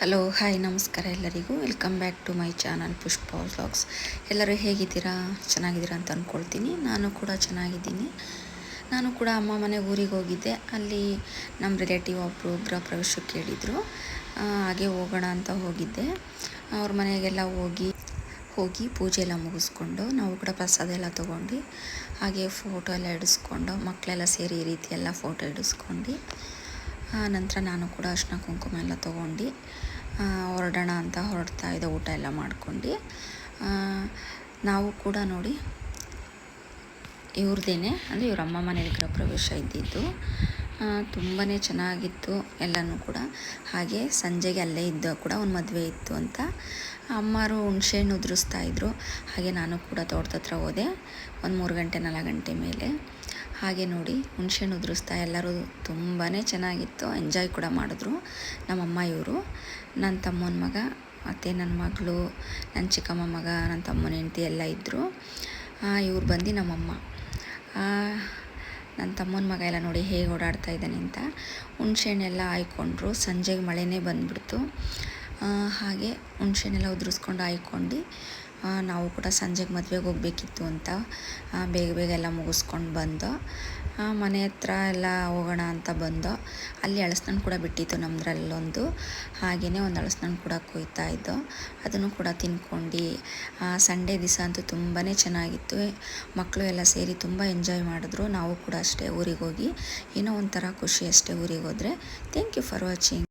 Hello hi ನಮಸ್ಕಾರ ಎಲ್ಲರಿಗೂ. Welcome back to my channel Pushpa vlogs ಎಲ್ಲರೂ ಹೇಗಿದ್ದೀರಾ? ಚೆನ್ನಾಗಿದ್ದೀರಾ ಅಂತ ಅಂದ್ಕೊಳ್ತೀನಿ ನಾನು ಕೂಡ ಚೆನ್ನಾಗಿದ್ದೀನಿ. ನಾನು ಕೂಡ ಅಮ್ಮ ಮನೆ ಊರಿಗೆ ಹೋಗಿದ್ದೆ. ಅಲ್ಲಿ ನಮ್ಮ ರಿಲೇಟಿವ್ ಒಬ್ಬರು ಗೃಹ ಪ್ರವೇಶಕ್ಕೆ ಕೇಳಿದರು ಹಾಗೆ ಹೋಗೋಣ ಅಂತ ಹೋಗಿದ್ದೆ. ಅವ್ರ ಮನೆಗೆಲ್ಲ ಹೋಗಿ ಹೋಗಿ ಪೂಜೆ ಎಲ್ಲ ಮುಗಿಸ್ಕೊಂಡು, ನಾವು ಕೂಡ ಪ್ರಸಾದ ಎಲ್ಲ ತೊಗೊಂಡು, ಹಾಗೆ ಫೋಟೋ ಎಲ್ಲ ಹಿಡಿಸ್ಕೊಂಡು ಮಕ್ಕಳೆಲ್ಲ ಸೇರಿ ಈ ರೀತಿ ಎಲ್ಲ ಫೋಟೋ ಹಿಡಿಸ್ಕೊಂಡು ನಂತರ ನಾನು ಕೂಡ ಅರ್ಶಿನ ಕುಂಕುಮ ಎಲ್ಲ ತೊಗೊಂಡು ಹೊರಡೋಣ ಅಂತ ಹೊರಡ್ತಾ ಇದ್ದೆ ಊಟ ಎಲ್ಲ ಮಾಡ್ಕೊಂಡು ನಾವು ಕೂಡ ನೋಡಿ ಇವ್ರದ್ದೇನೆ ಅಂದರೆ ಇವ್ರ ಅಮ್ಮ ಮನೇಲಿ ಗೃಹ ಪ್ರವೇಶ ಇದ್ದಿದ್ದು ತುಂಬಾ ಚೆನ್ನಾಗಿತ್ತು ಎಲ್ಲನೂ ಕೂಡ. ಹಾಗೆ ಸಂಜೆಗೆ ಅಲ್ಲೇ ಇದ್ದ ಕೂಡ ಒಂದು ಮದುವೆ ಇತ್ತು ಅಂತ ಅಮ್ಮರು ಹುಣ್ಸೆಹಣ್ಣು ಉದುರಿಸ್ತಾ ಇದ್ದರು ಹಾಗೆ ನಾನು ಕೂಡ ತೋಟದ ಹತ್ರ ಹೋದೆ, ಒಂದು ಮೂರು ಗಂಟೆ, ನಾಲ್ಕು ಗಂಟೆ ಮೇಲೆ. ಹಾಗೆ ನೋಡಿ, ಹುಣಸೆಹಣ್ಣು ಉದುರಿಸ್ತಾ ಎಲ್ಲರೂ ತುಂಬಾ ಚೆನ್ನಾಗಿತ್ತು. ಎಂಜಾಯ್ ಕೂಡ ಮಾಡಿದ್ರು ನಮ್ಮಮ್ಮ ಇವರು. ನನ್ನ ತಮ್ಮನ ಮಗ, ಮತ್ತು ನನ್ನ ಮಗಳು ನನ್ನ ಚಿಕ್ಕಮ್ಮ ಮಗ ನನ್ನ ತಮ್ಮನ ಹೆಂಡತಿ ಎಲ್ಲ ಇದ್ದರು ಇವ್ರು ಬಂದು ನಮ್ಮಮ್ಮ. ನನ್ನ ತಮ್ಮನ ಮಗ ಎಲ್ಲ ನೋಡಿ ಹೇಗೆ ಓಡಾಡ್ತಾ ಇದ್ದಾನೆ ಅಂತ ಹುಣಸೆಹಣ್ಣೆಲ್ಲ ಆಯ್ಕೊಂಡ್ರು ಸಂಜೆಗೆ ಮಳೆನೇ ಬಂದುಬಿಡ್ತು. ಹಾಗೆ ಹುಣಸೆಹಣ್ಣೆಲ್ಲ ಉದುರಿಸ್ಕೊಂಡು ಹಾಯ್ಕೊಂಡು ನಾವು ಕೂಡ ಸಂಜೆಗೆ ಮದುವೆಗೆ ಹೋಗಬೇಕಿತ್ತು ಅಂತ ಬೇಗ ಬೇಗ ಎಲ್ಲ ಮುಗಿಸ್ಕೊಂಡು ಬಂದು. ಮನೆ ಹತ್ರ ಎಲ್ಲ ಹೋಗೋಣ ಅಂತ ಬಂದು. ಅಲ್ಲಿ ಅಳಸ್ನಣ್ಣು ಕೂಡ ಬಿಟ್ಟಿತ್ತು ನಮ್ಮದ್ರಲ್ಲೊಂದು ಹಾಗೆಯೇ ಒಂದು ಅಳಸ್ನಣ್ಣು ಕೂಡ ಕೊಯ್ತಾ ಇದ್ದು. ಅದನ್ನು ಕೂಡ ತಿನ್ಕೊಂಡು. ಸಂಡೇ ದಿವಸ ಅಂತೂ ತುಂಬಾ ಚೆನ್ನಾಗಿತ್ತು. ಮಕ್ಕಳು ಎಲ್ಲ ಸೇರಿ ತುಂಬ ಎಂಜಾಯ್ ಮಾಡಿದ್ರು. ನಾವು ಕೂಡ ಅಷ್ಟೇ ಊರಿಗೆ ಹೋಗಿ ಏನೋ ಒಂಥರ ಖುಷಿ ಅಷ್ಟೇ ಊರಿಗೆ ಹೋದರೆ. Thank you for watching